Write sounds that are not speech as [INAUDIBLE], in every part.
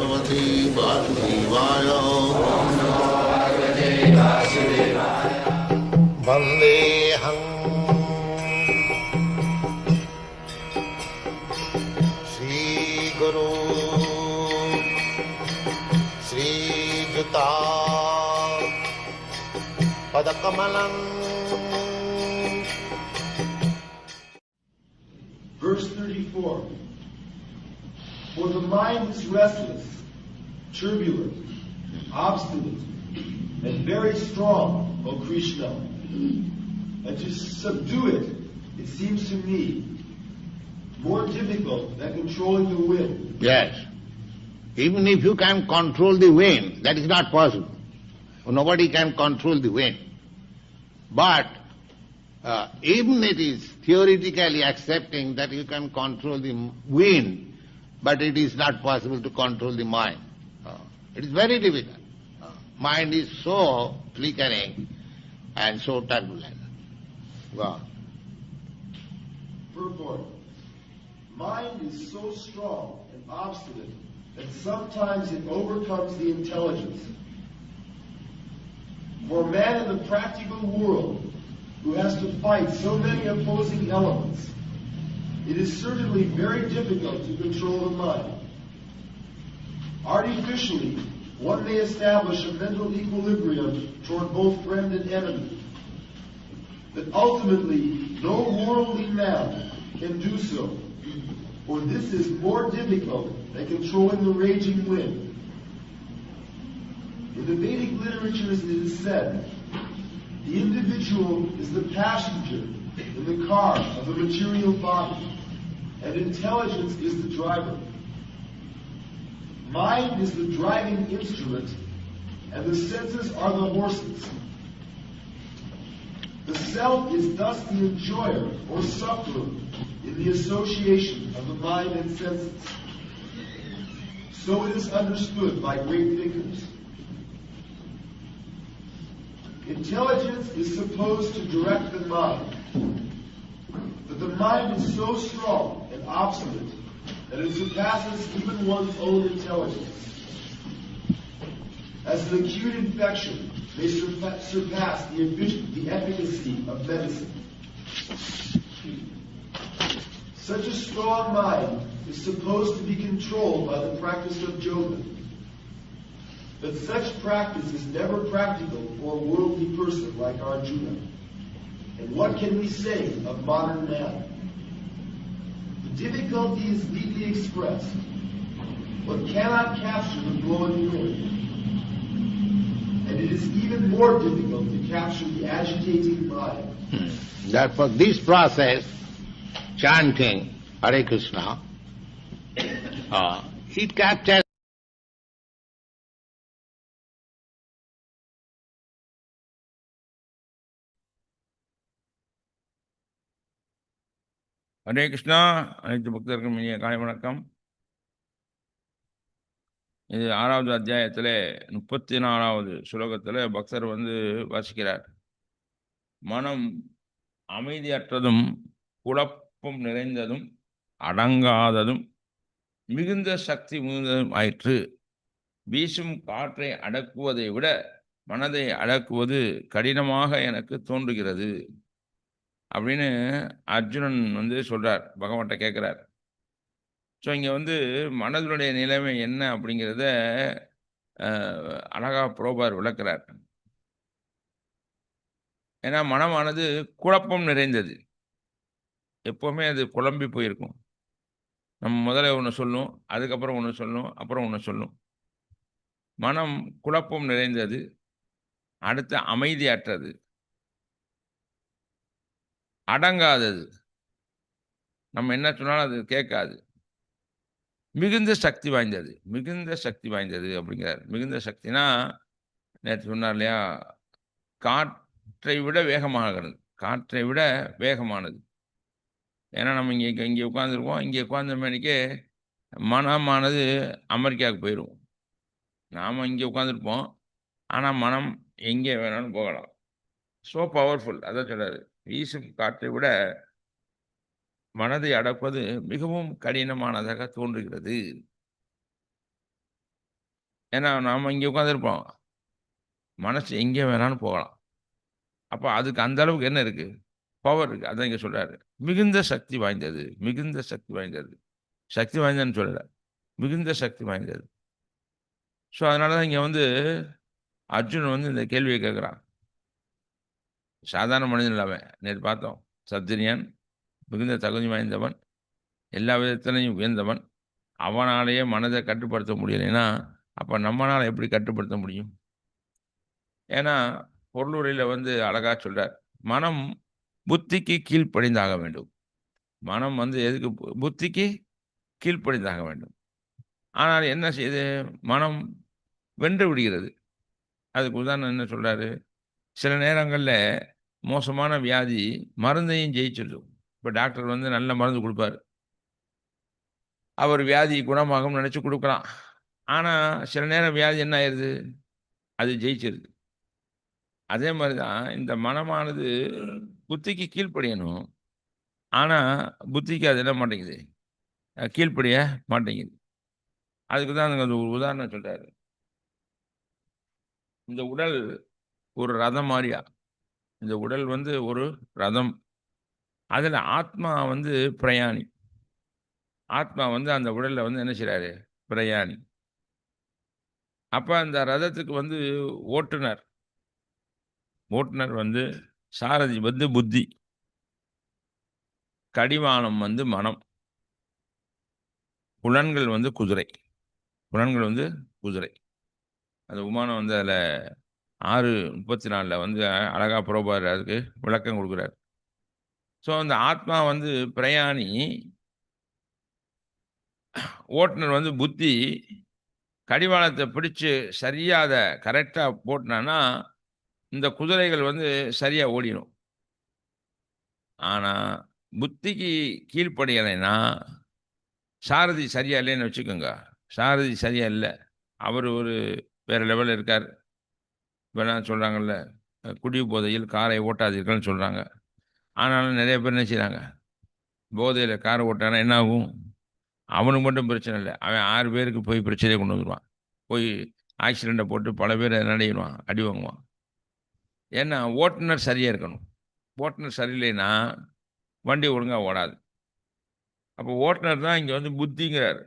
भगवते वासुदेवाय वन्देऽहं श्रीगुरु श्रीयुता पदकमलम् Verse 34 For the mind is restless, turbulent, obstinate, and very strong, O Krishna. And to subdue it, it seems to me more difficult than controlling the wind. Yes. Even if you can control the wind, that is not possible. Nobody can control the wind. But uh, even it is theoretically accepting that you can control the wind, but it is not possible to control the mind. It is very difficult. Mind is so flickering and so turbulent. Go on. Purport. Mind is so strong and obstinate that sometimes it overcomes the intelligence. For a man in the practical world who has to fight so many opposing elements, it is certainly very difficult to control the mind. Artificially, one may establish a mental equilibrium toward both friend and enemy. But ultimately, no worldly man can do so, for this is more difficult than controlling the raging wind. In the Vedic literatures it is said, the individual is the passenger in the car of the material body, and intelligence is the driver. Mind is the driving instrument, and the senses are the horses. The self is thus the enjoyer or sufferer in the association of the mind and senses. So it is understood by great thinkers. Intelligence is supposed to direct the mind, but the mind is so strong and obstinate that it surpasses even one's own intelligence. As an acute infection may surpa- surpass the, the efficacy of medicine. Such a strong mind is supposed to be controlled by the practice of yoga. But such practice is never practical for a worldly person like Arjuna. And what can we say of modern man? Difficulty is neatly expressed. but cannot capture the blowing wind. And it is even more difficult to capture the agitating mind. Therefore, this process, chanting Hare Krishna, [COUGHS] uh, it captures Hare Krishna. அனைத்து பக்தர்களும் இனிய காலை வணக்கம். இது ஆறாவது அத்தியாயத்தில் முப்பத்தி நாலாவது சுலோகத்தில் பக்தர் வந்து வாசிக்கிறார். மனம் அமைதியற்றதும் குழப்பம் நிறைந்ததும் அடங்காததும் மிகுந்த சக்தி மிகுந்ததும் ஆயிற்று. வீசும் காற்றை அடக்குவதை விட மனதை அடக்குவது கடினமாக எனக்கு தோன்றுகிறது. அப்படின்னு அர்ஜுனன் வந்து சொல்கிறார் பகவான்கிட்ட கேட்குறார் ஸோ இங்கே வந்து மனதினுடைய நிலைமை என்ன அப்படிங்கிறத அழகா புரோபார் விளக்குறார். ஏன்னா மனமானது குழப்பம் நிறைந்தது. எப்போவுமே அது குழம்பி போயிருக்கும். நம்ம முதல்ல ஒன்று சொல்லும் அதுக்கப்புறம் ஒன்று சொல்லும் அப்புறம் ஒன்று சொல்லும். மனம் குழப்பம் நிறைந்தது அடுத்து அமைதியற்றது. அடங்காதது. நம்ம என்ன சொன்னாலும் அது கேட்காது. மிகுந்த சக்தி வாய்ந்தது. மிகுந்த சக்தி வாய்ந்தது அப்படிங்கிறார். மிகுந்த சக்தினா நேற்று சொன்னார் இல்லையா? காற்றை விட வேகமாகிறது. காற்றை விட வேகமானது. ஏன்னா நம்ம இங்கே இங்கே உட்காந்துருக்கோம் இங்கே உட்கார்ந்த மனமானது அமெரிக்காவுக்கு போயிடும் நாம் இங்கே உட்காந்துருப்போம் ஆனால் மனம் எங்கே வேணாலும் போகலாம். ஸோ பவர்ஃபுல் அதான் சொல்கிறார் வீசும் காற்றை விட மனதை அடப்பது மிகவும் கடினமானதாக தோன்றுகிறது. ஏன்னா நாம் இங்கே உட்காந்துருப்போம் மனசு எங்கே வேணாலும் போகலாம். அப்போ அதுக்கு அந்த அளவுக்கு என்ன இருக்குது பவர் இருக்குது அதான் இங்கே சொல்கிறாரு மிகுந்த சக்தி வாய்ந்தது. மிகுந்த சக்தி வாய்ந்தது. சக்தி வாய்ந்ததுன்னு சொல்லலை. மிகுந்த சக்தி வாய்ந்தது. ஸோ அதனால தான் இங்கே வந்து அர்ஜுன் வந்து இந்த கேள்வியை கேட்குறான். சாதாரண மனிதன் இல்லாமல் நேற்று பார்த்தோம். சத்திரியன் மிகுந்த தகுதி வாய்ந்தவன் எல்லா விதத்திலையும் உயர்ந்தவன். அவனாலேயே மனதை கட்டுப்படுத்த முடியலைன்னா அப்போ நம்மளால் எப்படி கட்டுப்படுத்த முடியும்? ஏன்னா பொருளுரையில் வந்து அழகாக சொல்கிறார் மனம் புத்திக்கு கீழ்ப்படிந்தாக வேண்டும். மனம் வந்து எதுக்கு பு- புத்திக்கு கீழ்ப்படிந்தாக வேண்டும். ஆனால் என்ன செய்யுது மனம் வென்று விடுகிறது. அதுக்கு உதாரணம் என்ன சொல்கிறாரு சில நேரங்களில் மோசமான வியாதி மருந்தையும் ஜெயிச்சிடும். இப்போ டாக்டர் வந்து நல்ல மருந்து கொடுப்பார். அவர் வியாதி குணமாகும் நினச்சி கொடுக்கலாம். ஆனால் சில நேரம் வியாதி என்ன ஆயிடுது அது ஜெயிச்சிருது. அதே மாதிரி தான் இந்த மனமானது புத்திக்கு கீழ்ப்படியணும். ஆனால் புத்திக்கு அது என்ன மாட்டேங்குது? கீழ்ப்படிய மாட்டேங்குது. அதுக்கு தான் அது ஒரு உதாரணம் சொல்கிறாரு இந்த உடல் ஒரு ரதம் மாதிரியா? இந்த உடல் வந்து ஒரு ரதம். அதில் ஆத்மா வந்து பிரயாணி. ஆத்மா வந்து அந்த உடலில் வந்து என்ன செய்கிறாரு பிரயாணி. அப்போ அந்த ரதத்துக்கு வந்து ஓட்டுநர் ஓட்டுநர் வந்து சாரதி வந்து புத்தி. கடிவானம் வந்து மனம். புலன்கள் வந்து குதிரை. புலன்கள் வந்து குதிரை. அந்த விமானம் வந்து அதில் ஆறு முப்பத்தி நாலில் வந்து அழகா புறப்பாரு அதுக்கு விளக்கம் கொடுக்குறாரு. ஸோ அந்த ஆத்மா வந்து பிரயாணி ஓட்டுநர் வந்து புத்தி கடிவாளத்தை பிடிச்சு சரியாக அதை கரெக்டாக போட்டினான்னா இந்த குதிரைகள் வந்து சரியாக ஓடிடும். ஆனால் புத்திக்கு கீழ்ப்படையலைன்னா சாரதி சரியா இல்லைன்னு வச்சுக்கோங்க. சாரதி சரியா இல்லை. அவர் ஒரு வேறு லெவலில் இருக்கார். இப்போலாம் சொல்கிறாங்கல்ல குடி போதையில் காரை ஓட்டாதீர்கள்னு சொல்கிறாங்க ஆனாலும் நிறைய பேர் என்ன செய்கிறாங்க போதையில் காரை ஓட்டானா என்ன ஆகும்? அவனுக்கு மட்டும் பிரச்சனை இல்லை. அவன் ஆறு பேருக்கு போய் பிரச்சனையை கொண்டு வந்துடுவான் போய் ஆக்சிடெண்ட்டை போட்டு பல பேர் நடையிடுவான் அடி வாங்குவான். ஏன்னா ஓட்டுநர் சரியாக இருக்கணும். ஓட்டுநர் சரியில்லைன்னா வண்டி ஒழுங்காக ஓடாது. அப்போ ஓட்டுநர் தான் இங்கே வந்து புத்திங்கிறார்.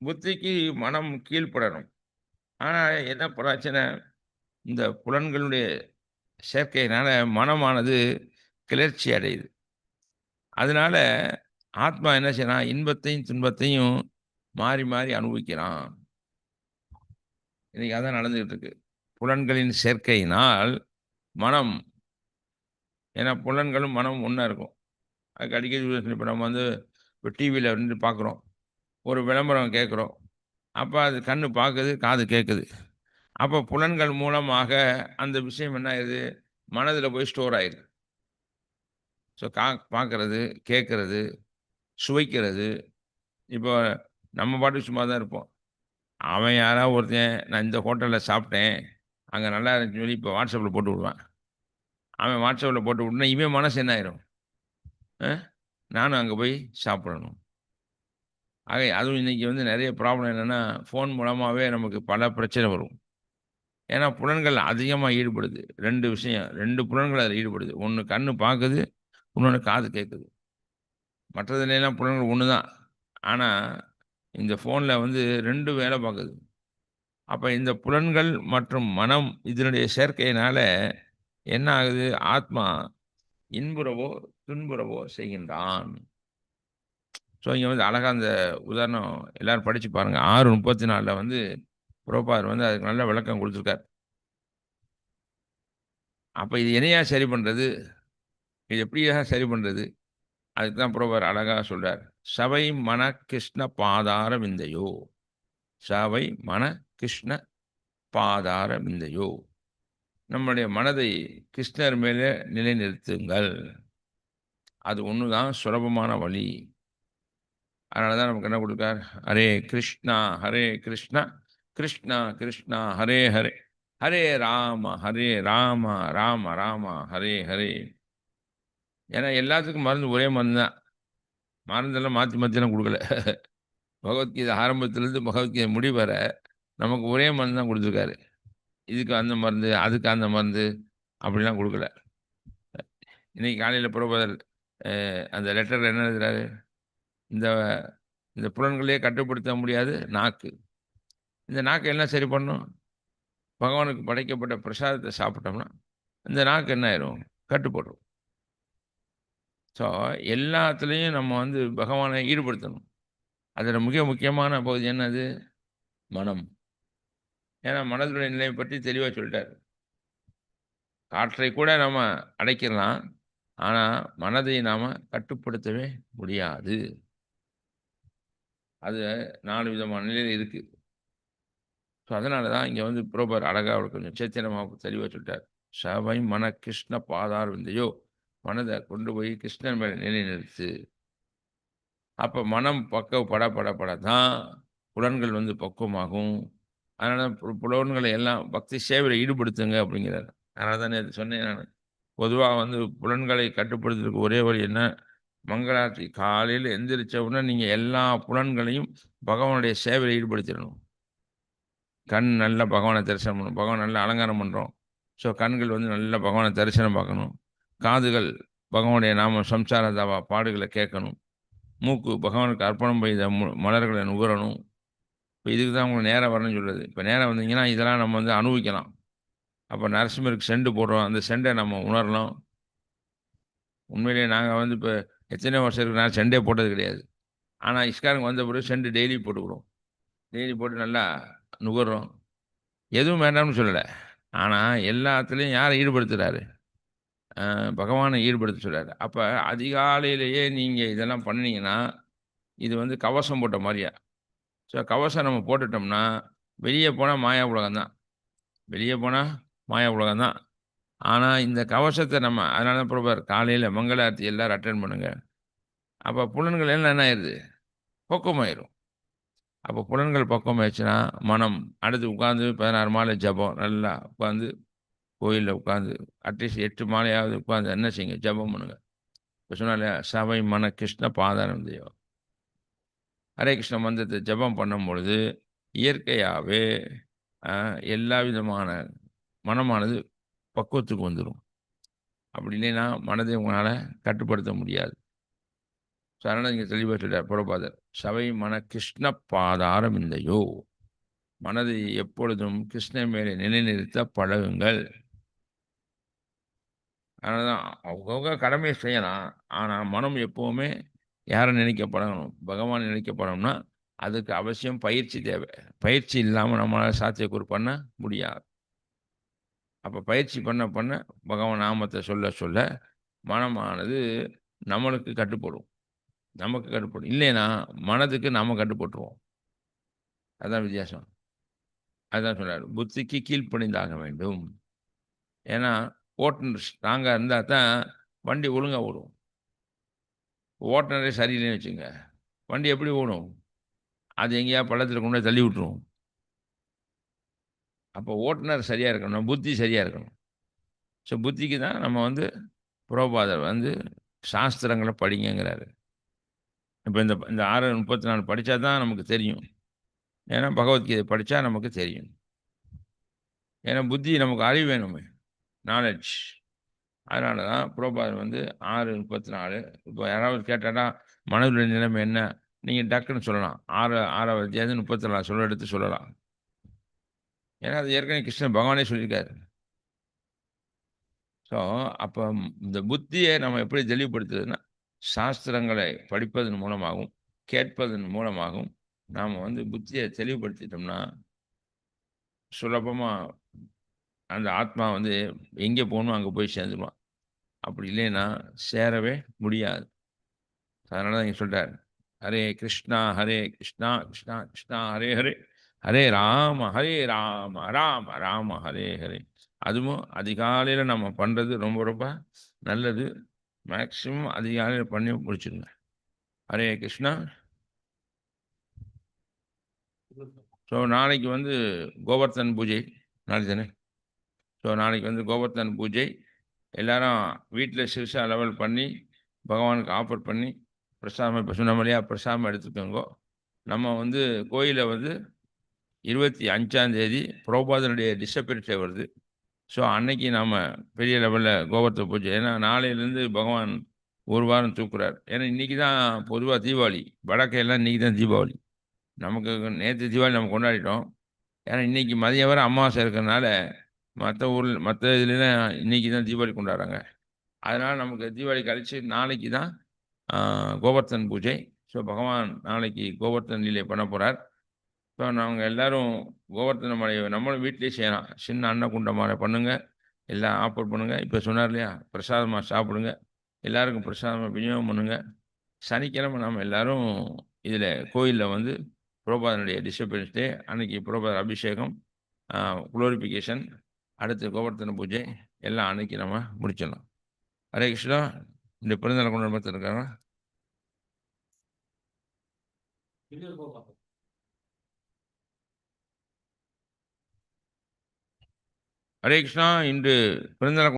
புத்திக்கு மனம் கீழ்ப்படணும். ஆனால் என்ன பிரச்சனை? இந்த புலன்களுடைய சேர்க்கையினால் மனமானது கிளர்ச்சி அடையுது. அதனால ஆத்மா என்ன செய்யறான்? இன்பத்தையும் துன்பத்தையும் மாறி மாறி அனுபவிக்கிறான். இன்றைக்கி அதான் நடந்துக்கிட்டு இருக்கு. புலன்களின் சேர்க்கையினால் மனம் ஏன்னா புலன்களும் மனம் ஒன்றா இருக்கும். அதுக்கு அடிக்கடி இப்போ நம்ம வந்து இப்போ டிவியில் இருந்து பார்க்குறோம் ஒரு விளம்பரம் கேட்குறோம் அப்போ அது கண்ணு பார்க்குது காது கேட்குது அப்போ புலன்கள் மூலமாக அந்த விஷயம் என்ன ஆயிடுது? மனதில் போய் ஸ்டோர் ஆயிடுது ஸோ கா பார்க்குறது கேட்குறது சுவைக்கிறது. இப்போ நம்ம பாட்டு சும்மா தான் இருப்போம். அவன் யாராவது ஒருத்தன் நான் இந்த ஹோட்டலில் சாப்பிட்டேன் அங்கே நல்லா இருந்துச்சுன்னு சொல்லி இப்போ வாட்ஸ்அப்பில் போட்டு விடுவான். அவன் வாட்ஸ்அப்பில் போட்டு விட்டுனா இவன் மனசு என்ன ஆயிரும்? ஆ? நானும் அங்கே போய் சாப்பிடணும். ஆக அதுவும் இன்றைக்கி வந்து நிறைய ப்ராப்ளம் என்னென்னா ஃபோன் மூலமாகவே நமக்கு பல பிரச்சனை வரும். ஏன்னா புலன்கள் அதிகமாக ஈடுபடுது. ரெண்டு விஷயம் ரெண்டு புலன்கள் அதில் ஈடுபடுது. ஒன்று கண்ணு பார்க்குது இன்னொன்று காது கேட்குது மற்றதுலாம் புலன்கள் ஒன்று தான் ஆனால் இந்த ஃபோனில் வந்து ரெண்டு வேலை பார்க்குது அப்போ இந்த புலன்கள் மற்றும் மனம் இதனுடைய சேர்க்கையினால என்ன ஆகுது? ஆத்மா இன்புறவோ துன்புறவோ செய்கின்றான். ஸோ இங்கே வந்து அழகாக அந்த உதாரணம் எல்லோரும் படித்து பாருங்கள் ஆறு முப்பத்தி நாலில் வந்து புரோபார் வந்து அதுக்கு நல்ல விளக்கம் கொடுத்துருக்கார். அப்போ இது என்னையா சரி பண்ணுறது இது எப்படியா சரி பண்ணுறது அதுக்கு தான் புரோபார் அழகாக சொல்கிறார் சபை மன கிருஷ்ண பாதார விந்தையோ? சபை மன கிருஷ்ண பாதார விந்தையோ? நம்முடைய மனதை கிருஷ்ணர் மேலே நிலைநிறுத்துங்கள். அது ஒன்று தான் சுலபமான வழி. அதனால தான் நமக்கு என்ன கொடுக்கார்? ஹரே கிருஷ்ணா ஹரே கிருஷ்ணா. கிருஷ்ணா கிருஷ்ணா ஹரே ஹரே. ஹரே ராம ஹரே ராம ராம ராம ஹரே ஹரே. ஏன்னா எல்லாத்துக்கும் மருந்து ஒரே மருந்து தான் மருந்தெல்லாம் மாற்றி மாற்றிலாம் கொடுக்கல. பகவத்கீதை ஆரம்பத்துலேருந்து பகவத்கீதை முடி வர நமக்கு ஒரே மருந்து தான் கொடுத்துருக்காரு. இதுக்கு அந்த மருந்து அதுக்கு அந்த மருந்து அப்படிலாம் கொடுக்கல. இன்னைக்கு காலையில் புறப்பதல் அந்த லெட்டரில் என்ன எழுதுறாரு? இந்த இந்த புலன்களையே கட்டுப்படுத்த முடியாது நாக்கு. இந்த நாக்கை என்ன சரி பண்ணும்? பகவானுக்கு படைக்கப்பட்ட பிரசாதத்தை சாப்பிட்டோம்னா இந்த நாக்கு என்ன ஆயிரும்? கட்டுப்படும் ஸோ எல்லாத்துலேயும் நம்ம வந்து பகவானை ஈடுபடுத்தணும். அதில் மிக முக்கியமான பகுதி என்னது? மனம். ஏன்னா மனதுடைய நிலையை பற்றி தெளிவாக சொல்லிட்டார். காற்றை கூட நம்ம அடைக்கலாம். ஆனால் மனதை நாம் கட்டுப்படுத்தவே முடியாது. அது நாலு விதமான நிலையில் இருக்குது ஸோ அதனால தான் இங்கே வந்து புரோபர் அழகாக அவர் கொஞ்சம் சேத்திரமாக தெளிவாக சொல்லிட்டார். சபை மன கிருஷ்ண பாதார் விந்தையோ மனதை கொண்டு போய் கிருஷ்ணன் மேலே நிலைநிறுத்து அப்போ மனம் பக்க பட பட பட தான் புலன்கள் வந்து பக்குவமாகும். அதனால் புலன்களை எல்லாம் பக்தி சேவையில் ஈடுபடுத்துங்க அப்படிங்கிறார். அதனால தான் நேற்று சொன்னேன் நான். பொதுவாக வந்து புலன்களை கட்டுப்படுத்துறதுக்கு ஒரே வழி என்ன? மங்களாட்சி காலையில் எந்திரிச்ச உடனே நீங்கள் எல்லா புலன்களையும் பகவானுடைய சேவையில் ஈடுபடுத்திடணும். கண் நல்ல பகவானை தரிசனம் பண்ணணும் பகவான் நல்ல அலங்காரம் பண்ணுறோம் ஸோ கண்கள் வந்து நல்ல பகவானை தரிசனம் பார்க்கணும். காதுகள் பகவானுடைய நாம சம்சார தாவா பாடுகளை கேட்கணும். மூக்கு பகவானுக்கு அர்ப்பணம் போய் மலர்களை நுகரணும். இப்போ இதுக்கு தான் உங்களுக்கு நேரம் வரணும்னு சொல்லுது இப்போ நேரம் வந்தீங்கன்னா இதெல்லாம் நம்ம வந்து அனுபவிக்கலாம். அப்போ நரசிம்மருக்கு செண்டு போடுறோம். அந்த செண்டை நம்ம உணரலாம் உண்மையிலேயே நாங்கள் வந்து இப்போ எத்தனை வருஷம் இருக்கு நான் செண்டே போட்டது கிடையாது. ஆனால் இஸ்காருக்கு வந்த பிறகு செண்டு டெய்லி போட்டுக்கிறோம். டெய்லி போட்டு நல்லா நுகர்றோம். எதுவும் வேண்டாம்னு சொல்லலை. ஆனால் எல்லாத்துலேயும் யாரை ஈடுபடுத்துகிறாரு பகவானை ஈடுபடுத்த சொல்கிறாரு அப்போ அதிகாலையிலேயே நீங்கள் இதெல்லாம் பண்ணினீங்கன்னா இது வந்து கவசம் போட்ட மாதிரியா? ஸோ கவசம் நம்ம போட்டுட்டோம்னா வெளியே போனால் மாயா உலகம் தான். வெளியே போனால் மாயா உலகம் தான். ஆனால் இந்த கவசத்தை நம்ம அதனால தான் பிரபர் காலையில் மங்களாரத்தி எல்லோரும் அட்டன் பண்ணுங்கள் அப்போ புலன்கள் எல்லாம் என்ன ஆயிடுது பக்குவமாயிரும் அப்போ புலன்கள் பக்குவமாயிடுச்சுன்னா மனம். அடுத்து உட்காந்து பதினாறு மாலை ஜபம் நல்லா உட்காந்து கோயிலில் உட்காந்து அட்லீஸ்ட் எட்டு மாலையாவது உட்காந்து என்ன செய்யுங்க? ஜபம் பண்ணுங்க. இப்போ சொன்னால சபை மன கிருஷ்ண பாதாரம் தெய்வம். ஹரே கிருஷ்ண மந்திரத்தை ஜபம் பண்ணும் பொழுது இயற்கையாகவே எல்லா விதமான மனமானது பக்குவத்துக்கு வந்துடும் அப்படி இல்லைன்னா மனதை உங்களால் கட்டுப்படுத்த முடியாது. ஸோ அதனால் இங்கே தெளிவாக சொல்கிறார் புறப்பாதர் சபை மன கிருஷ்ண பாதாரம் இந்தையோ மனதை எப்பொழுதும் கிருஷ்ணன் மேலே நிலைநிறுத்த பழகுங்கள். அதனால தான் அவங்கவுங்க கடமையை செய்யலாம். ஆனால் மனம் எப்போவுமே யாரை நினைக்க பழகணும் பகவான் நினைக்கப்படணும்னா அதுக்கு அவசியம் பயிற்சி தேவை. பயிற்சி இல்லாமல் நம்மளால் சாத்தியக்கூறு பண்ண முடியாது. அப்போ பயிற்சி பண்ண பண்ண பகவான் நாமத்தை சொல்ல சொல்ல மனமானது நம்மளுக்கு கட்டுப்படும். நமக்கு கட்டுப்படும் இல்லைன்னா மனதுக்கு நாம் கட்டுப்பட்டுருவோம். அதுதான் வித்தியாசம். அதுதான் சொல்கிறார் புத்திக்கு கீழ்ப்பணிந்தாக வேண்டும். ஏன்னா ஓட்டுநர் ஸ்ட்ராங்காக இருந்தால் தான் வண்டி ஒழுங்காக ஓடும். ஓட்டுநரே சரியில்லைன்னு வச்சுங்க வண்டி எப்படி ஓடும்? அது எங்கேயா பள்ளத்தில் கொண்டு தள்ளி விட்டுரும். அப்போ ஓட்டுநர் சரியாக இருக்கணும். புத்தி சரியாக இருக்கணும். ஸோ புத்திக்கு தான் நம்ம வந்து புரோபாதர் வந்து சாஸ்திரங்களை படிங்கங்கிறாரு. இப்போ இந்த இந்த ஆறு முப்பத்தி நாலு படித்தா தான் நமக்கு தெரியும். ஏன்னா பகவத்கீதை படித்தா நமக்கு தெரியும். ஏன்னா புத்தி நமக்கு அறிவு வேணுமே. நாலெட்ஜ் அதனால தான் புரோபாதர் வந்து ஆறு முப்பத்தி நாலு இப்போ யாராவது கேட்டாடா மனதுடைய நிலைமை என்ன? நீங்கள் டக்குன்னு சொல்லலாம். ஆறு ஆறாவது அத்தியாயம் முப்பத்தி நாலு சொல்ல எடுத்து சொல்லலாம். ஏன்னா அது ஏற்கனவே கிருஷ்ணன் பகவானே சொல்லியிருக்காரு. ஸோ அப்போ இந்த புத்தியை நம்ம எப்படி தெளிவுபடுத்துறதுன்னா சாஸ்திரங்களை படிப்பதன் மூலமாகவும் கேட்பதன் மூலமாகவும் நாம் வந்து புத்தியை தெளிவுபடுத்திட்டோம்னா சுலபமாக அந்த ஆத்மா வந்து எங்கே போகணும் அங்கே போய் சேர்ந்துடுவான் அப்படி இல்லைன்னா சேரவே முடியாது. அதனால தான் இங்கே சொல்கிறார் ஹரே கிருஷ்ணா ஹரே கிருஷ்ணா கிருஷ்ணா கிருஷ்ணா ஹரே ஹரே ஹரே ராம ஹரே ராம ராம ராம ஹரே ஹரே. அதுவும் அதிகாலையில் நம்ம பண்ணுறது ரொம்ப ரொம்ப நல்லது. மேக்சிமம் அதிகாலையில் பண்ணி முடிச்சிருங்க. ஹரே கிருஷ்ணா. ஸோ நாளைக்கு வந்து கோவர்த்தன் பூஜை. நாளை தானே? ஸோ நாளைக்கு வந்து கோவர்த்தன் பூஜை. எல்லாரும் வீட்டில் சிறுசாக லெவல் பண்ணி பகவானுக்கு ஆஃபர் பண்ணி பிரசாதம் இப்போ சொன்ன மாதிரியா பிரசாதம் எடுத்துக்கோங்க. நம்ம வந்து கோயிலை வந்து இருபத்தி அஞ்சாந்தேதி பிரபாதனுடைய புரோபாதனுடைய வருது. ஸோ அன்னைக்கு நாம் பெரிய லெவலில் கோவர்த்த பூஜை ஏன்னா நாளையிலேருந்து பகவான் ஒரு வாரம் தூக்குறார். ஏன்னா இன்றைக்கி தான் பொதுவாக தீபாவளி. வடக்கையெல்லாம் இன்றைக்கி தான் தீபாவளி. நமக்கு நேற்று தீபாவளி நம்ம கொண்டாடிட்டோம். ஏன்னா இன்றைக்கி மதியம் வரை அமாவாசை இருக்கிறனால மற்ற ஊரில் மற்ற இதுலாம் இன்றைக்கி தான் தீபாவளி கொண்டாடுறாங்க. அதனால் நமக்கு தீபாவளி கழித்து நாளைக்கு தான் கோவர்த்தன் பூஜை. ஸோ பகவான் நாளைக்கு கோவர்த்தன் லீலை பண்ண போகிறார் இப்போ நாங்கள் எல்லாரும் கோவர்த்தன மலையை நம்மளும் வீட்டிலேயே செய்யலாம். சின்ன அன்னக்குண்ட மாலை பண்ணுங்கள் எல்லாம் ஆஃபர் பண்ணுங்கள் இப்போ சொன்னார் இல்லையா? பிரசாதமாக சாப்பிடுங்க. எல்லாருக்கும் பிரசாதமாக விநியோகம் பண்ணுங்க. சனிக்கிழமை நாம் எல்லாரும் இதில் கோயிலில் வந்து புரோபாதனுடைய டிசப்பிள்ஸ் டே அன்னைக்கு புரோபாத அபிஷேகம் குளோரிஃபிகேஷன் அடுத்து கோவர்த்தன பூஜை எல்லாம் அன்னைக்கு நம்ம முடிச்சிடலாம். ஹரே கிருஷ்ணா. இந்த பிறந்தநாள் கொண்டாட இருக்காங்க ஹரே கிருஷ்ணா இன்று பிறந்தநாள்